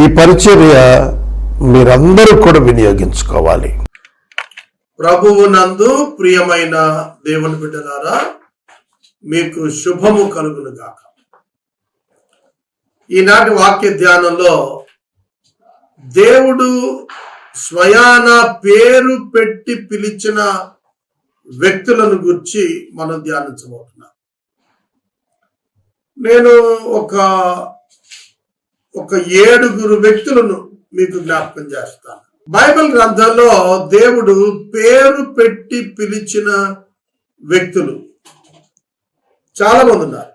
ఈ పరిచర్య మీరందరూ కూడా వినియోగించుకోవాలి. ప్రభువు నందు ప్రియమైన దేవుని బిడ్డలారా మీకు శుభము కలుగును గాక ఈనాటి వాక్య ధ్యానంలో దేవుడు స్వయాన పేరు పెట్టి పిలిచిన వ్యక్తులను గురించి మనం ధ్యానించబోతున్నాం. నేను ఒక ఒక ఏడుగురు వ్యక్తులను మీకు జ్ఞాపకం చేస్తాను. బైబిల్ గ్రంథంలో దేవుడు పేరు పెట్టి పిలిచిన వ్యక్తులు చాలా మంది ఉన్నారు.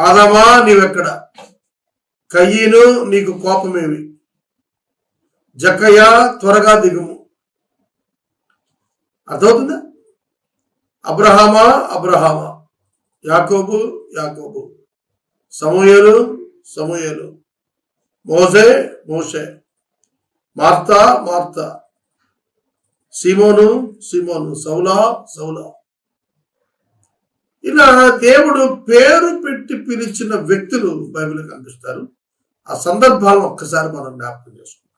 ఆదమా నీవెక్కడ? కయ్యను నీకు కోపమేమి? జకయ్య త్వరగా దిగుము. అర్థమవుతుందా? అబ్రహామా అబ్రహామా యాకోబు యాకోబు సమూహలు సమూహలు. మోసే మోసే మార్తా మార్తా. సిమోను సిమోను. సౌలా సౌలా. ఇలా దేవుడు పేరు పెట్టి పిలిచిన వ్యక్తులు బైబిల్ కనిపిస్తారు. ఆ సందర్భాలను ఒక్కసారి మనం జ్ఞాపకం చేసుకుంటాం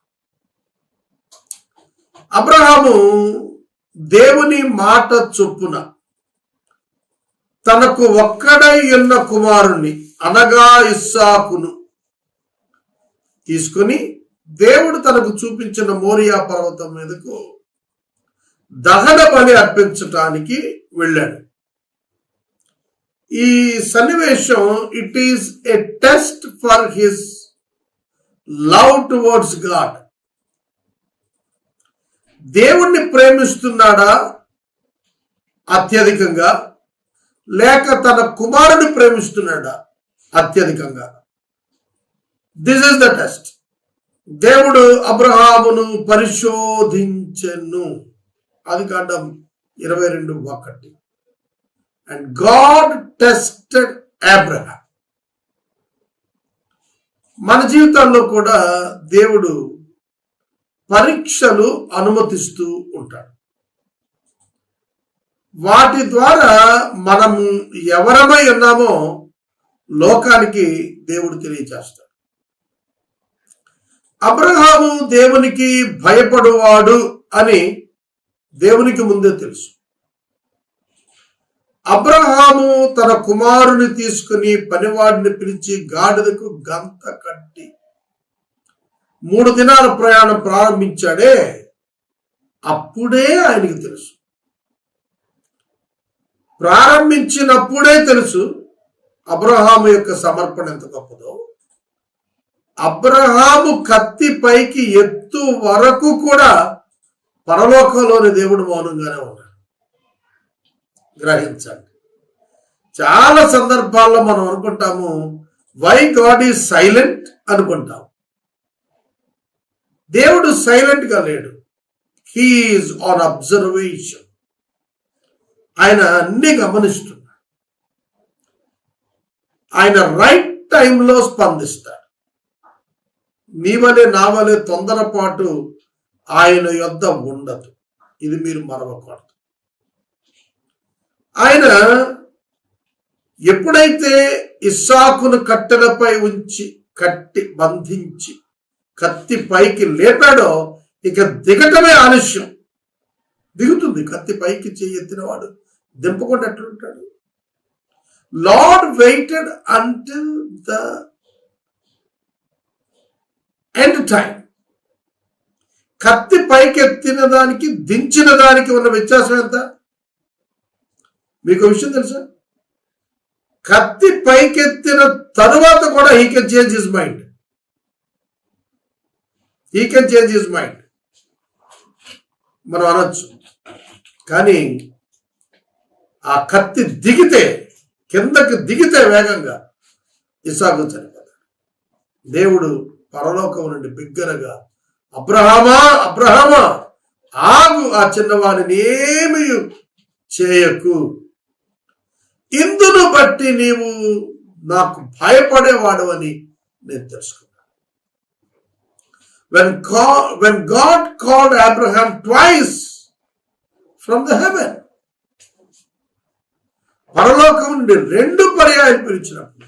అబ్రహాము దేవుని మాట చొప్పున తనకు ఒక్కడై ఉన్న కుమారుణ్ణి అనగా ఇస్సాకును తీసుకుని దేవుడు తనకు చూపించిన మోరియా పర్వతం మీదకు దహన బలి అర్పించటానికి వెళ్ళాడు. ఈ సన్నివేశం it is a test for his love towards God దేవుణ్ణి ప్రేమిస్తున్నాడా? అత్యధికంగా లేక తన కుమారుని ప్రేమిస్తున్నాడా? అత్యధికంగా. దిస్ ఇస్ ద టెస్ట్ దేవుడు అబ్రహామును పరిశోధించెను. అది కాండం ఇరవై రెండు ఒకటి. అండ్ గాడ్ టెస్టెడ్ అబ్రహాం మన జీవితాల్లో కూడా దేవుడు పరీక్షలు అనుమతిస్తూ ఉంటాడు. వాటి ద్వారా మనము ఎవరమై ఉన్నామో లోకానికి దేవుడు తెలియచేస్తాడు. అబ్రహాము దేవునికి భయపడువాడు అని దేవునికి ముందే తెలుసు. అబ్రహాము తన కుమారుని తీసుకుని పనివాడిని పిలిచి గాడిదకు గంత కట్టి మూడు దినాల ప్రయాణం ప్రారంభించాడే అప్పుడే ఆయనకి తెలుసు. ప్రారంభించినప్పుడే తెలుసు అబ్రహాము యొక్క సమర్పణ ఎంత గొప్పదో. అబ్రహాము కత్తి పైకి ఎత్తు వరకు కూడా పరలోకంలోని దేవుడు మౌనంగానే ఉన్నాడు. గ్రహించండి. చాలా సందర్భాల్లో మనం అనుకుంటాము వై గాడ్ ఈజ్ సైలెంట్ అనుకుంటాం. దేవుడు సైలెంట్గా లేడు. హీఈస్ ఆన్ అబ్జర్వేషన్ ఆయన అన్ని గమనిస్తున్నాడు. ఆయన రైట్ టైంలో స్పందిస్తాడు. నీ వలె నా వలె తొందరపాటు ఆయన యొద్ద ఉండదు. ఇది మీరు మరవకూడదు. ఆయన ఎప్పుడైతే ఇస్సాకును కట్టెలపై ఉంచి కట్టి బంధించి కత్తి పైకి లేపాడో ఇక దిగటమే ఆలస్యం. దిగుతుంది. కత్తి పైకి చేయెత్తినవాడు దింపకుండా ఎట్లుంటాడు Lord waited until the end time కత్తి పైకి ఎత్తిన దానికి దించిన దానికి ఉన్న వ్యత్యాసం ఎంత? మీకు విషయం తెలుసా? కత్తి పైకెత్తిన తరువాత కూడా he can change his mind he can change his mind మనం అనొచ్చు. కానీ ఆ కత్తి దిగితే కిందకి దిగితే వేగంగా ఇసాకు చనిపోతాడు. దేవుడు పరలోకం నుండి బిగ్గరగా అబ్రహామా అబ్రహామా ఆగు ఆ చిన్నవాడిని ఏమి చేయకు. ఇందును బట్టి నీవు నాకు భయపడేవాడు అని నేను తెలుసుకున్నాను. వెన్ కా when God called Abraham twice from the heaven పరలోకం నుండి రెండు పర్యాయాలు పిలిచినప్పుడు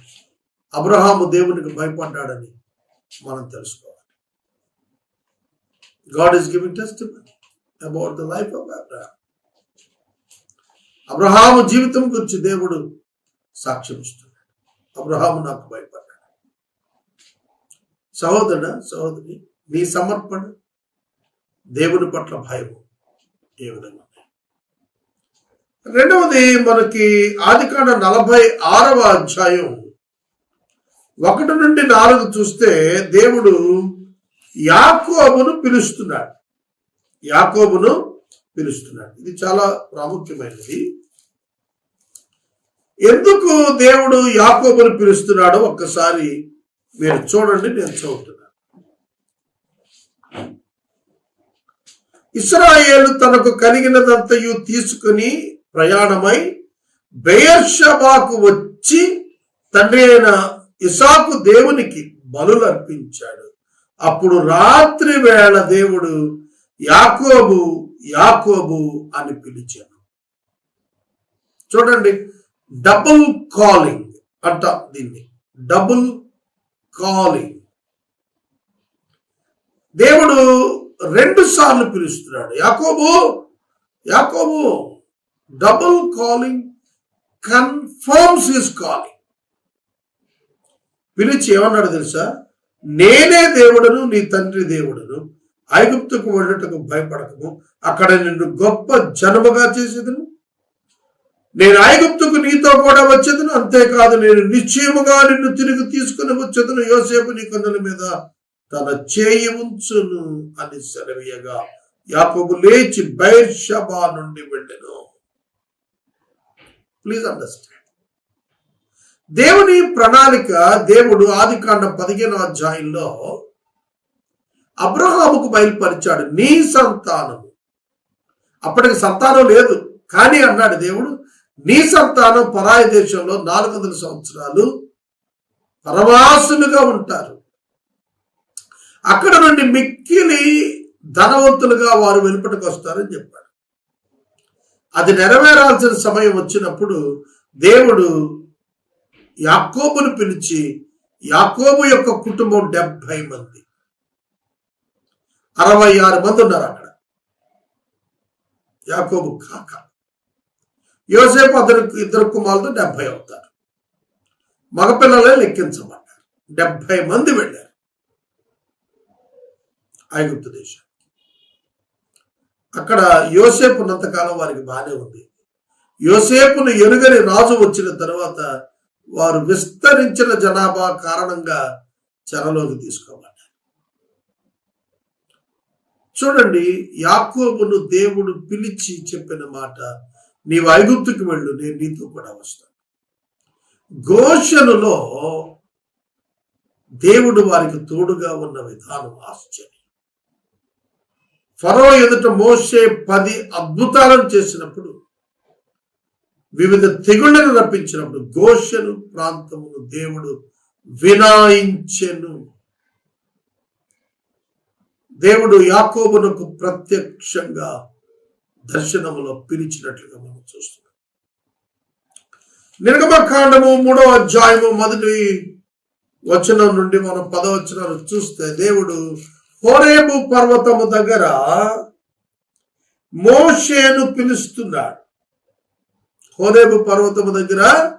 అబ్రహాము దేవునికి భయపడ్డాడని మనం తెలుసుకోవాలి. God is giving test about the life of Abraham Abraham జీవితం గురించి దేవుడు సాక్ష్యం ఇస్తున్నాడు. అబ్రహాము నాకు భయపడ్డాడు. సహోదరుడ సహోదరి నీ సమర్పణ దేవుని పట్ల భయము ఏ విధంగా రెండవది మనకి ఆదికాండ నలభై ఆరవ అధ్యాయం. ఒకటి నుండి నాలుగు చూస్తే దేవుడు యాకోబును పిలుస్తున్నాడు. యాకోబును పిలుస్తున్నాడు. ఇది చాలా ప్రాముఖ్యమైనది. ఎందుకు దేవుడు యాకోబును పిలుస్తున్నాడో ఒక్కసారి మీరు చూడండి నేను చదువుతున్నాను. ఇస్రాయేలు తనకు కలిగినదంతయు తీసుకుని ప్రయాణమై బెయర్షబాకు వచ్చి తండ్రి అయిన ఇసాకు దేవునికి బలులు అర్పించాడు అప్పుడు రాత్రి వేళ దేవుడు యాకోబు యాకోబు అని పిలిచాను చూడండి డబుల్ కాలింగ్ అంట దీన్ని. Double calling. దేవుడు రెండు సార్లు పిలుస్తున్నాడు. యాకోబు యాకోబు double calling confirms his calling పిలిచి ఏమన్నాడు తెలుసా? నేనే దేవుడను నీ తండ్రి దేవుడను ఐగుప్తుకు వెళ్ళటకు భయపడకము. అక్కడ నిన్ను గొప్ప జనముగా చేసేదను. నేను ఐగుప్తుకు నీతో కూడా వచ్చేదను. అంతేకాదు నేను నిశ్చయముగా నిన్ను తిరిగి తీసుకుని వచ్చేదను. యోసేపు నీ కన్నుల మీద తన చేయి ఉంచును అని సెలవీయగా యాకోబు లేచి బైర్షబా నుండి వెళ్ళెను. ప్లీజ్ అండర్స్టాండ్ దేవుని ప్రణాళిక దేవుడు ఆదికాండం పదిహేను అధ్యాయంలో అబ్రహాముకు బయలుపరిచాడు నీ సంతానం అప్పటికి సంతానం లేదు కానీ అన్నాడు దేవుడు నీ సంతానం పరాయ దేశంలో నాలుగు వందల సంవత్సరాలు పరవాసులుగా ఉంటారు. అక్కడ నుండి మిక్కిలి ధనవంతులుగా వారు వెలుపటికి వస్తారని చెప్పాడు. అది నెరవేరాల్సిన సమయం వచ్చినప్పుడు దేవుడు యాకోబును పిలిచి యాకోబు యొక్క కుటుంబం డెబ్బై మంది. అరవై ఆరు మంది ఉన్నారు అక్కడ. యాకోబు కాక. యోసేపు అతని ఇద్దరు కుమారులతో డెబ్బై అవుతారు. మగపిల్లలే లెక్కించమన్నారు డెబ్బై మంది వెళ్ళారు. ఐగుప్తు దేశం. అక్కడ యోసేపు ఉన్నంతకాలం వారికి బాగానే ఉంది. యోసేపును ఎరుగని రాజు వచ్చిన తర్వాత వారు విస్తరించిన జనాభా కారణంగా చెరలోకి తీసుకోబడ్డారు. చూడండి యాకోబును దేవుడు పిలిచి చెప్పిన మాట నీవు ఐగుప్తుకి వెళ్ళు నేను నీతో కూడా వస్తాను. గోషనులో దేవుడు వారికి తోడుగా ఉన్న విధానం ఆశ్చర్యం. ఫరో ఎదుట మోసే పది అద్భుతాలను చేసినప్పుడు వివిధ తెగుళ్ళను రప్పించినప్పుడు గోషను ప్రాంతమును దేవుడు వినాయించెను. దేవుడు యాకోబునకు ప్రత్యక్షంగా దర్శనములో పిలిచినట్లుగా మనం చూస్తున్నాం. నిర్గమకాండము మూడో అధ్యాయము మొదటి వచనం నుండి మనం పదవచనాలు చూస్తే దేవుడు హోరేబు పర్వతము దగ్గర మోషేను పిలుస్తున్నాడు. హోరేబు పర్వతము దగ్గర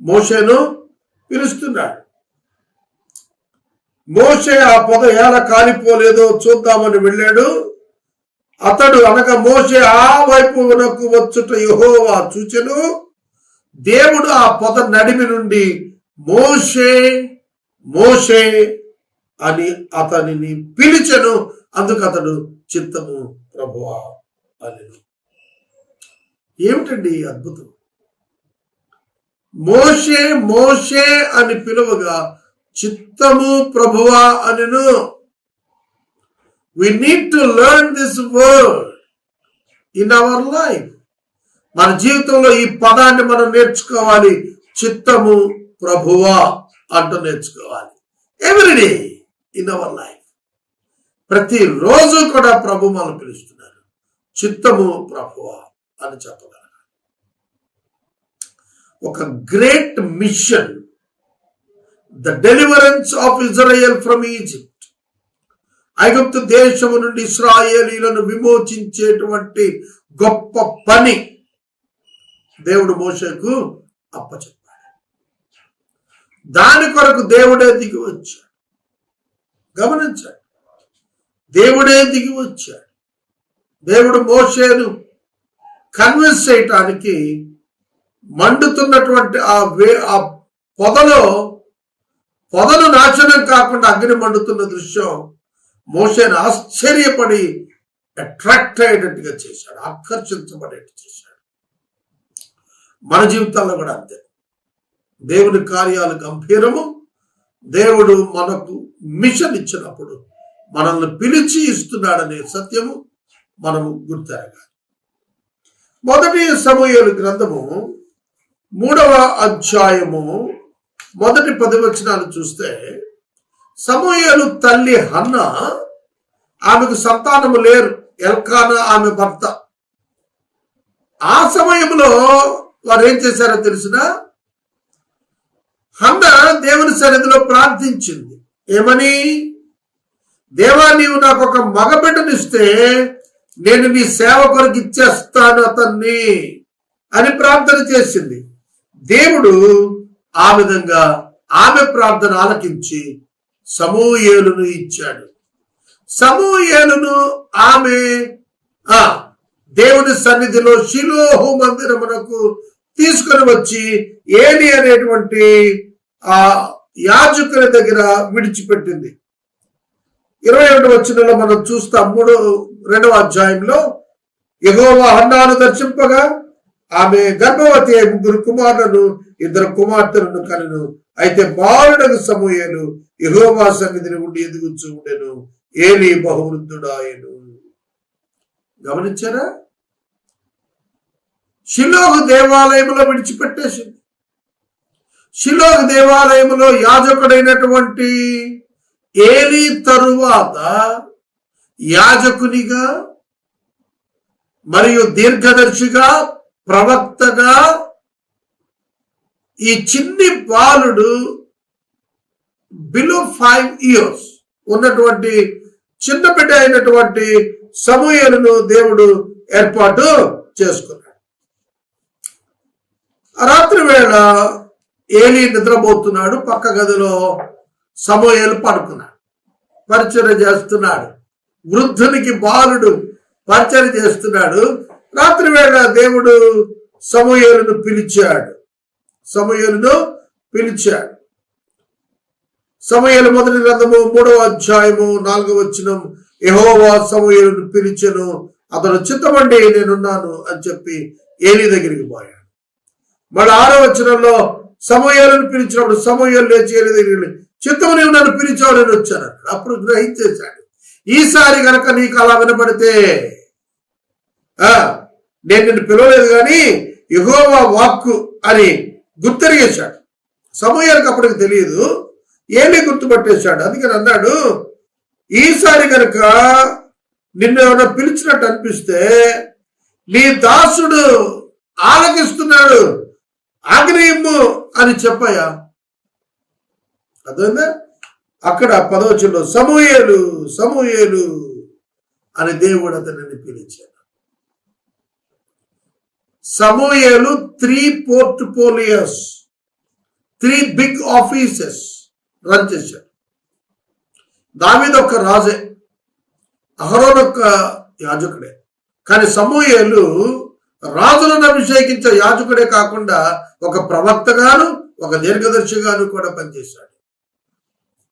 మోషేను పిలుస్తున్నాడు. మోషే ఆ పొద ఎలా కాలిపోలేదో చూద్దామని వెళ్ళాడు. అతడు అనగా మోషే ఆ వైపు వైపునకు వచ్చుట యహోవా చూచెను. దేవుడు ఆ పొద నడిమి నుండి మోషే మోషే అని అతనిని పిలిచెను అందుకు అతడు చిత్తము ప్రభువా అని ఏమిటండి అద్భుతం? మోషే మోషే అని పిలువగా చిత్తము ప్రభువా అనెను. We need to learn this word in our life మన జీవితంలో ఈ పదాన్ని మనం నేర్చుకోవాలి. చిత్తము ప్రభువా అంటూ నేర్చుకోవాలి. ఎవ్రీడే ఇన్ అవర్ లైఫ్ ప్రతిరోజు కూడా ప్రభు మనం పిలుస్తున్నారు. చిత్తము ప్రభువ అని చెప్పగలరు ఒక great mission the deliverance of Israel from Egypt ఐగుప్తు దేశము నుండి ఇస్రాయేలీలను విమోచించేటువంటి గొప్ప పని దేవుడు మోసకు అప్పచెప్పాడు. దాని కొరకు దేవుడే దిగి వచ్చాడు. గమనించాడు. దేవుడే దిగి వచ్చాడు. దేవుడు మోషేను కన్విన్స్ చేయటానికి మండుతున్నటువంటి ఆ వే ఆ పొదలో పొదలు నాశనం కాకుండా అగ్ని మండుతున్న దృశ్యం మోషేను ఆశ్చర్యపడి అట్రాక్ట్ అయ్యేటట్టుగా చేశాడు ఆకర్షించబడేట్టు చేశాడు. మన జీవితాల్లో కూడా అంతే. దేవుని కార్యాలు గంభీరము దేవుడు మనకు మిషన్ ఇచ్చినప్పుడు మనల్ని పిలిచి ఇస్తున్నాడనే సత్యము మనము గుర్తెరగాలి. మొదటి సమూహలు గ్రంథము మూడవ అధ్యాయము మొదటి పది వచనాలు చూస్తే సమూహలు తల్లి హన్న ఆమెకు సంతానము లేరు. ఎల్కాన ఆమె భర్త. ఆ సమయంలో వారు ఏం చేశారో తెలిసినా? హన్న దేవుని సన్నిధిలో ప్రార్థించింది. ఏమని? దేవా నీవు నాకు ఒక మగబిడ్డనిస్తే నేను నీ సేవ కొరకు ఇచ్చేస్తాను అతన్ని అని ప్రార్థన చేసింది. దేవుడు ఆ విధంగా ఆమె ప్రార్థన ఆలకించి సమూయేలును ఇచ్చాడు. సమూయేలును ఆమె ఆ దేవుని సన్నిధిలో శిలోహు మందిరమునకు తీసుకొని వచ్చి ఏలి అనేటువంటి ఆ యాజకుల దగ్గర విడిచిపెట్టింది. ఇరవై ఒకటి వచ్చినలో మనం చూస్తాం మూడు రెండవ అధ్యాయంలో ఎగోవా హన్నాను దర్శింపగా ఆమె గర్భవతి ముగ్గురు కుమారులను ఇద్దరు కుమార్తెలను కలను. అయితే బాలుడకు సమూహేను ఎగోవా సన్నిధిని ఉండి ఎదుగుచూ ఉండెను. ఏలి బహువృద్ధుడాయను. గమనించారా? షిలోహు దేవాలయంలో విడిచిపెట్టేసింది. షిలోహు దేవాలయంలో యాజకుడైనటువంటి ఏలి తరువాత యాజకునిగా మరియు దీర్ఘదర్శిగా ప్రవక్తగా ఈ చిన్ని బాలుడు బిలో ఫైవ్ ఇయర్స్ ఉన్నటువంటి చిన్న బిడ్డ అయినటువంటి సమూహలను దేవుడు ఏర్పాటు చేసుకున్నాడు. రాత్రి వేళ ఏలి నిద్రపోతున్నాడు పక్క గదిలో సమోయలు పడుకున్నాడు పరిచయం చేస్తున్నాడు వృద్ధునికి బాలుడు పరిచయం చేస్తున్నాడు. రాత్రి వేళ దేవుడు సమూహలను పిలిచాడు సమూహలను పిలిచాడు. సమయలు మొదటి గ్రంథము మూడవ అధ్యాయము నాలుగవ వచ్చిన యహోవా సమూహలను పిలిచను అతను చిత్తమండి నేనున్నాను అని చెప్పి ఏలి దగ్గరికి పోయాడు. మళ్ళీ ఆరో వచనంలో సమయాలను పిలిచినప్పుడు సమయాలు లేచి ఏలి చిత్తము నీవు నన్ను పిలిచావు వచ్చాను అప్పుడు గ్రహించేశాడు. ఈసారి గనక నీకు అలా వినపడితే ఆ నేను నిన్ను పిలవలేదు కానీ ఎగోవా వాక్కు అని గుర్తెరిగేశాడు. సమయానికి అప్పటికి తెలియదు. ఏమి గుర్తుపట్టేశాడు? అందుకని అన్నాడు ఈసారి కనుక నిన్ను ఏమైనా పిలిచినట్టు అనిపిస్తే నీ దాసుడు ఆలకిస్తున్నాడు. ఆగ్నేయము అని చెప్పయా. అర్థమైందా? అక్కడ పదవచంలో సమూయేలు సమూయేలు అని దేవుడు అతనిని పిలిచాడు. సమూయేలు three portfolios three big offices run చేశాడు. దావీద్ ఒక రాజే అహరోన్ ఒక యాజకుడే. కానీ సమూయేలు రాజులను అభిషేకించే యాజకుడే కాకుండా ఒక ప్రవక్తగాను ఒక దీర్ఘదర్శిగాను కూడా పనిచేశాడు.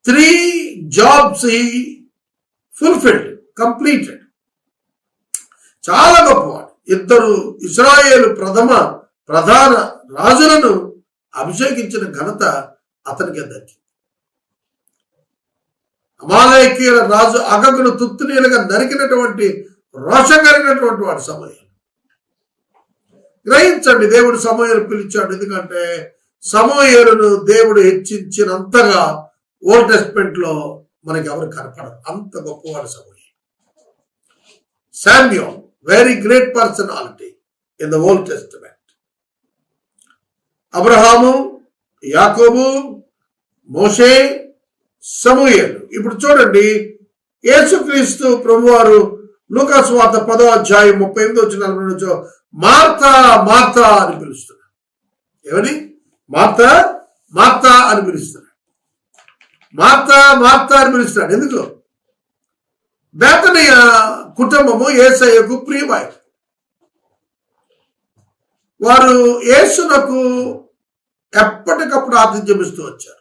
త్రీ జాబ్స్ ఈ ఫుల్ఫిల్డ్ కంప్లీటెడ్ చాలా గొప్పవాడు. ఇద్దరు ఇస్రాయేల్ ప్రథమ ప్రధాన రాజులను అభిషేకించిన ఘనత అతనికి దక్కింది. అమాలయకీయుల రాజు అగగును తుత్తునీలుగా నరికినటువంటి రోషం కలిగినటువంటి వాడు సమయం. గ్రహించండి దేవుడు సమూహలు పిలిచాడు. ఎందుకంటే సమూహలను దేవుడు హెచ్చించినంతగా ఓల్డ్ టెస్ట్మెంట్లో మనకి ఎవరు కనపడరు. అంత గొప్పవాడు సమూహ Samuel very great personality in the Old Testament. Abraham యాకోబు మోషే సమూహలు ఇప్పుడు చూడండి యేసుక్రీస్తు ప్రభువారు లూకాస్ వార్త పదో అధ్యాయం ముప్పై ఎనిమిది వచ్చిన మార్త మార్త అని పిలుస్తున్నాడు ఏమని మార్త మార్త అని పిలుస్తున్నాడు మార్త మార్త అని పిలుస్తున్నాడు ఎందుకు? బేతనయ్య కుటుంబము ఏసయ్యకు ప్రియమాయ వారు యేసునకు ఎప్పటికప్పుడు ఆతిథ్యం ఇస్తూ వచ్చారు.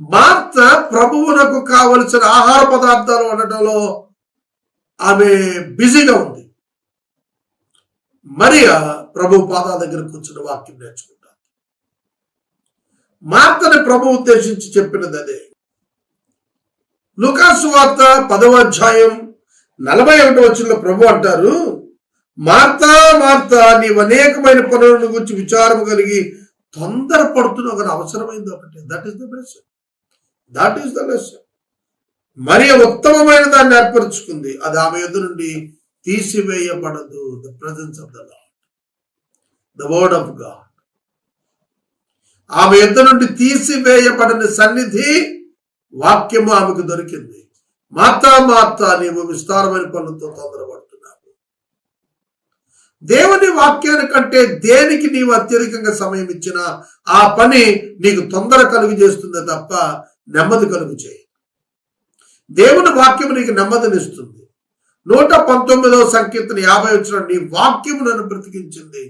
మార్త ప్రభువునకు కావలసిన ఆహార పదార్థాలు వండటంలో ఆమె బిజీగా ఉంది. మరియా ప్రభు పాదాల దగ్గర కూర్చుని వాక్యం నేర్చుకుంటారు మార్తని ప్రభు ఉద్దేశించి చెప్పినది అదే. లుకాసు వార్త పదవ అధ్యాయం నలభై ఒకటి వచ్చిన ప్రభు అంటారు మార్తా మార్తా నీవు అనేకమైన పనులను గురించి విచారం కలిగి తొందరపడుతున్న ఒక అవసరమైంది ఒకటి. That is the lesson that is the lesson మరి ఉత్తమమైన దాన్ని ఏర్పరచుకుంది. అది ఆమె ఎదురు నుండి తీసివేయబడదు. The presence of the Lord the word of God ఆమె ఎద్ద నుండి తీసివేయబడిన సన్నిధి వాక్యము ఆమెకు దొరికింది. మాతా మాతా నీవు విస్తారమైన పనులతో తొందరపడుతున్నావు. దేవుని వాక్యాని కంటే దేనికి నీవు అత్యధికంగా సమయం ఇచ్చినా ఆ పని నీకు తొందర కలుగు చేస్తుంది తప్ప నెమ్మది కలుగు చేయి దేవుని వాక్యం నీకు నెమ్మదినిస్తుంది. నూట పంతొమ్మిదవ సంకీర్తన యాభై వచ్చిన నీ వాక్యము నన్ను బ్రతికించింది.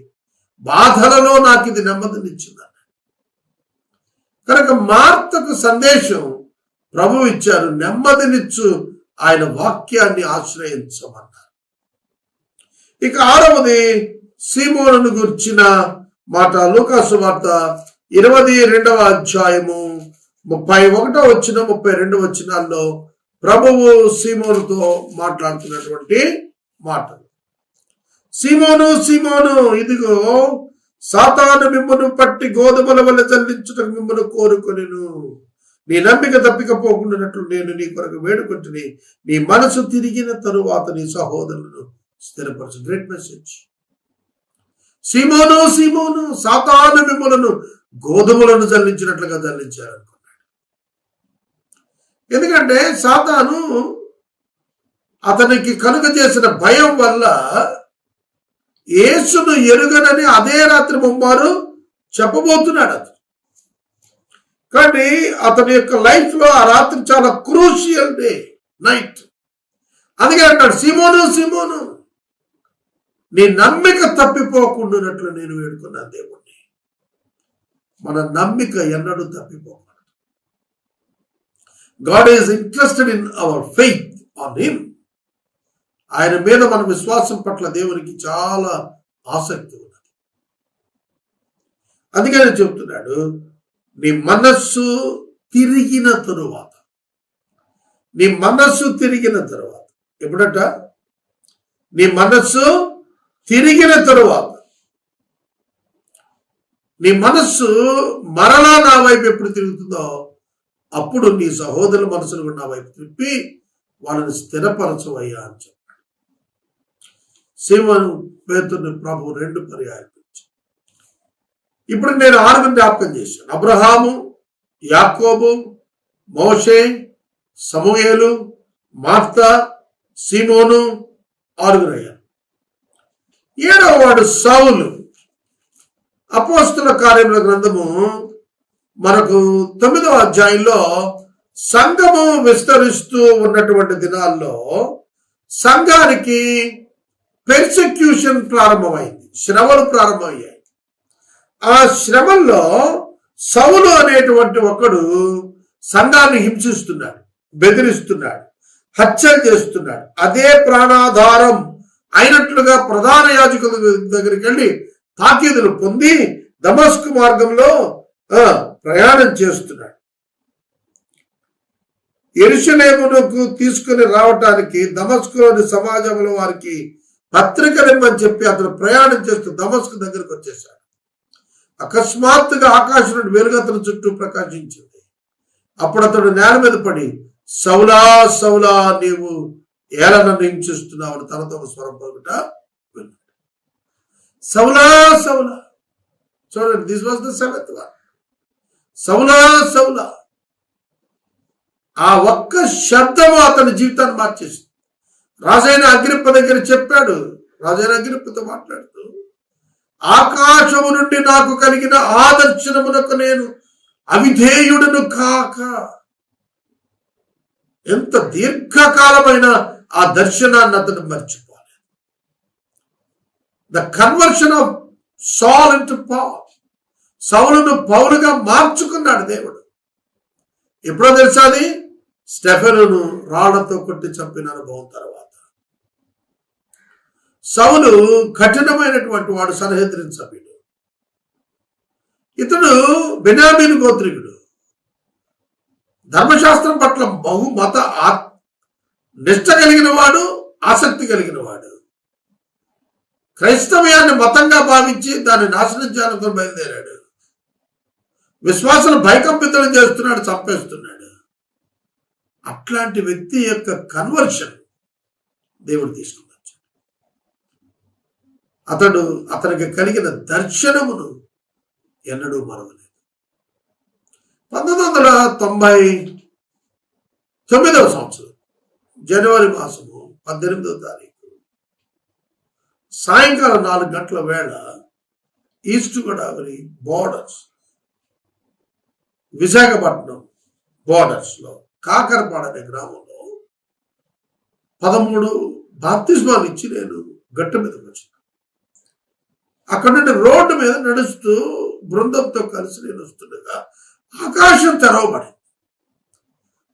బాధలలో నాకు ఇది నెమ్మదినిచ్చింది కనుక మార్తకు సందేశం ప్రభు ఇచ్చారు నెమ్మదినిచ్చు ఆయన వాక్యాన్ని ఆశ్రయించమన్నారు. ఇక ఆరవది సీమోను గుర్చిన మాట లూకాసు వార్త ఇరవై రెండవ అధ్యాయము ముప్పై ఒకటో వచ్చిన ముప్పై రెండు వచ్చినాల్లో ప్రభువు సీమోనుతో మాట్లాడుతున్నటువంటి మాటలు. సీమోను సీమోను ఇదిగో సాతాను మిమ్మను పట్టి గోధుమల వల్ల చల్లించుటకు మిమ్మను కోరుకొనిను. నీ నమ్మిక తప్పికపోకుండానట్లు నేను నీ కొరకు వేడుకుంటుని. నీ మనసు తిరిగిన తరువాత నీ సహోదరులను స్థిరపరచు. గ్రేట్ మెసేజ్ సీమోను సీమోను సాతాను మిమ్మలను గోధుమలను చల్లించినట్లుగా చల్లించారు. ఎందుకంటే సాతాను అతనికి కనుక చేసిన భయం వల్ల యేసును ఎరుగనని అదే రాత్రి ముమ్మారు చెప్పబోతున్నాడు అతను కానీ అతని యొక్క లైఫ్లో ఆ రాత్రి చాలా క్రూషియల్ డే నైట్. అందుకే అంటాడు సిమోను సిమోను నీ నమ్మిక తప్పిపోకుండానట్లు నేను వేడుకున్నాను దేవుణ్ణి. మన నమ్మిక ఎన్నడూ తప్పిపోకుండా God is interested in our faith on him ఆయన మీద మన విశ్వాసం పట్ల దేవునికి చాలా ఆసక్తి ఉన్నది. అందుకని చెప్తున్నాడు నీ మనస్సు తిరిగిన తరువాత నీ మనస్సు తిరిగిన తరువాత ఎప్పుడట? నీ మనస్సు తిరిగిన తరువాత నీ మనస్సు మరలా నా వైపు ఎప్పుడు తిరుగుతుందో అప్పుడు నీ సహోదరుల మనసును కూడా నా వైపు తిప్పి వాళ్ళని స్థిరపరచవయ్యా అని చెప్పాడు. సీమను పేతుని ప్రభు రెండు పర్యాయాలు ఇప్పుడు నేను ఆరుగురు జ్ఞాపకం చేశాను. అబ్రహాము యాకోబు మోషే సమూహేలు మార్త సీమోను ఆరుగురు అయ్యారు. ఏడవ వాడు సౌలు. అపోస్తుల కార్యముల గ్రంథము మనకు తొమ్మిదవ అధ్యాయంలో సంఘము విస్తరిస్తూ ఉన్నటువంటి దినాల్లో సంఘానికి పెర్సిక్యూషన్ ప్రారంభమైంది శ్రమలు ప్రారంభమయ్యాయి. ఆ శ్రమల్లో సౌలు అనేటువంటి ఒకడు సంఘాన్ని హింసిస్తున్నాడు బెదిరిస్తున్నాడు హత్య చేస్తున్నాడు. అదే ప్రాణాధారం అయినట్లుగా ప్రధాన యాజకుల దగ్గరికి వెళ్ళి తాకీదులు పొంది దమస్కు మార్గంలో ప్రయాణం చేస్తున్నాడు. ఎరుషలేమునకు తీసుకుని రావటానికి దమస్కులోని సమాజంలో వారికి పత్రికలిమ్మని చెప్పి అతను ప్రయాణం చేస్తూ దమస్కు దగ్గరకు వచ్చేశాడు. అకస్మాత్తుగా ఆకాశం నుండి వెలుగతను చుట్టూ ప్రకాశించింది. అప్పుడు అతడు నేల మీద పడి సౌలా సౌలా నీవు ఏల నన్ను హింసిస్తున్నావు అని తనతో ఒక స్వరం పలుకుట విన్నాడు. సౌలా సౌలా. చూడండి this was the seventh one సౌలా సౌలా ఆ ఒక్క శబ్దము అతని జీవితాన్ని మార్చేసింది. రాజైన అగ్రిప్ప దగ్గర చెప్పాడు రాజైన అగ్రిప్పతో మాట్లాడుతూ ఆకాశము నుండి నాకు కలిగిన ఆదర్శనమునకు నేను అవిధేయుడను కాక. ఎంత దీర్ఘకాలమైన ఆ దర్శనాన్ని అతను మర్చిపోలేదు. The conversion of Saul into Paul సౌలును పౌలుగా మార్చుకున్నాడు దేవుడు. ఎప్పుడో తెలుసా అది? స్టెఫెనును రాళ్ళతో కొట్టి చంపిన అనుభవం తర్వాత. సౌలు కఠినమైనటువంటి వాడు సన్హెద్రిన్ సభ్యుడు. ఇతడు బెనామీన్ గోత్రికుడు. ధర్మశాస్త్రం పట్ల బహుమత ఆ- నిష్ట కలిగిన వాడు ఆసక్తి కలిగిన వాడు. క్రైస్తవ్యాన్ని మతంగా భావించి దాన్ని నాశనం చేయాలని బయలుదేరాడు. విశ్వాసం భయకంపితలు చేస్తున్నాడు చంపేస్తున్నాడు. అట్లాంటి వ్యక్తి యొక్క కన్వర్షన్ దేవుడు తీసుకుని అతడు అతనికి కలిగిన దర్శనమును ఎన్నడూ మరవలేదు. పంతొమ్మిది వందల తొంభై తొమ్మిదవ సంవత్సరం జనవరి మాసము పద్దెనిమిదవ తారీఖు సాయంకాలం నాలుగు గంటల వేళ ఈస్ట్ గోదావరి బోర్డర్స్ విశాఖపట్నం బోర్డర్స్లో కాకరపాడ అనే గ్రామంలో పదమూడు బాప్తిస్మాలు ఇచ్చి నేను గట్టు మీదకి వచ్చాను అక్కడ నుండి రోడ్డు మీద నడుస్తూ బృందంతో కలిసి నేను వస్తుండగా ఆకాశం తెరవబడింది.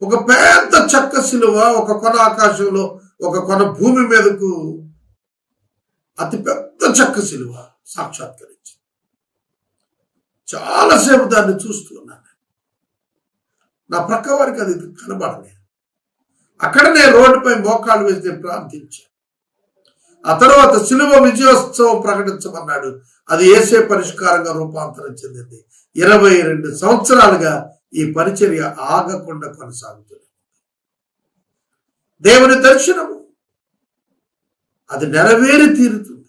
ఒక పెద్ద చెక్క సిలువ ఒక కొన ఆకాశంలో ఒక కొన భూమి మీదకు అతి పెద్ద చెక్క సిలువ సాక్షాత్కరించింది. చాలాసేపు దాన్ని చూస్తూ ఉన్నాను. నా ప్రక్క వారికి అది కనబడలేదు. అక్కడ నేను రోడ్డుపై మోకాలు వేసి నేను ప్రార్థించాను. ఆ తర్వాత సులువ విజయోత్సవం ప్రకటించమన్నాడు. అది ఏసే పరిష్కారంగా రూపాంతరం చెందింది. ఇరవై రెండు సంవత్సరాలుగా ఈ పరిచర్య ఆగకుండా కొనసాగుతుంది. దేవుని దర్శనము. అది నెరవేరి తీరుతుంది.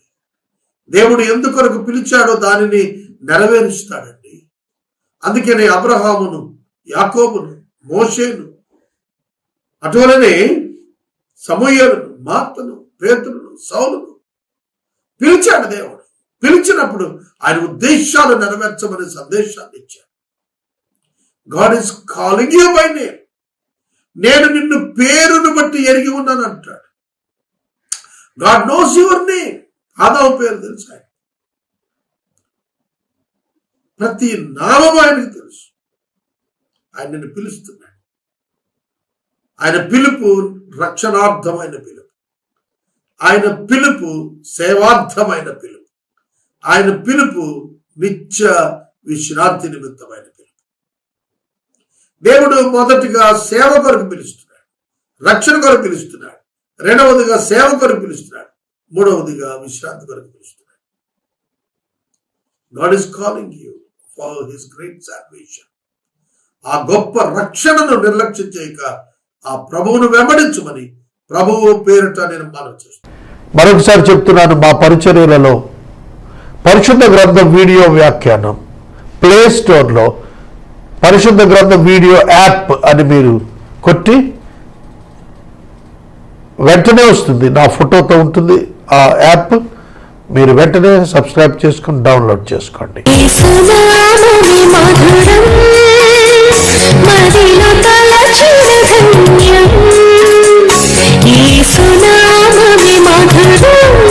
దేవుడు ఎందుకొరకు పిలిచాడో దానిని నెరవేరుస్తాడండి. అందుకనే అబ్రహామును యాకోబును మోషేను అటువలనే సమూహలను మాతను పేతులను సౌలును పిలిచాడు దేవుడు. పిలిచినప్పుడు ఆయన ఉద్దేశాలు నెరవేర్చమనే సందేశాన్ని ఇచ్చాడు. God is calling you by name నేను నిన్ను పేరును బట్టి ఎరిగి ఉన్నాను అంటాడు. గాడ్ నోస్ యువర్ నేమ్ ఆదావు పేరు తెలుసు ఆయన ప్రతి నామం ఆయనకు తెలుసు. ఆయన నిన్ను పిలుస్తున్నాడు. ఆయన పిలుపు రక్షణార్థమైన పిలుపు. ఆయన పిలుపు సేవార్థమైన పిలుపు. ఆయన పిలుపు నిత్య విశ్రాంతి నిమిత్తమైన పిలుపు. దేవుడు మొదటిగా సేవ కొరకు పిలుస్తున్నాడు. రక్షణ కొరకు పిలుస్తున్నాడు. రెండవదిగా సేవ కొరకు పిలుస్తున్నాడు. మూడవదిగా విశ్రాంతి కొరకు పిలుస్తున్నాడు. God is calling you for his great salvation ఆ గొప్ప రక్షణను నిర్లక్ష్యం చేయక ఆ ప్రభువును వెంబడించమని ప్రభువు పేరిట నేను మనం చేస్తాను మరొకసారి చెప్తున్నాను మా పరిచర్యలలో పరిశుద్ధ గ్రంథం వీడియో వ్యాఖ్యానం. ప్లే స్టోర్లో పరిశుద్ధ గ్రంథం వీడియో యాప్ అని మీరు కొట్టి వెంటనే వస్తుంది. నా ఫోటోతో ఉంటుంది. ఆ యాప్ మీరు వెంటనే సబ్స్క్రైబ్ చేసుకుని డౌన్లోడ్ చేసుకోండి. మదిలో తలచిన ధన్యం యేసునామమే మధురం.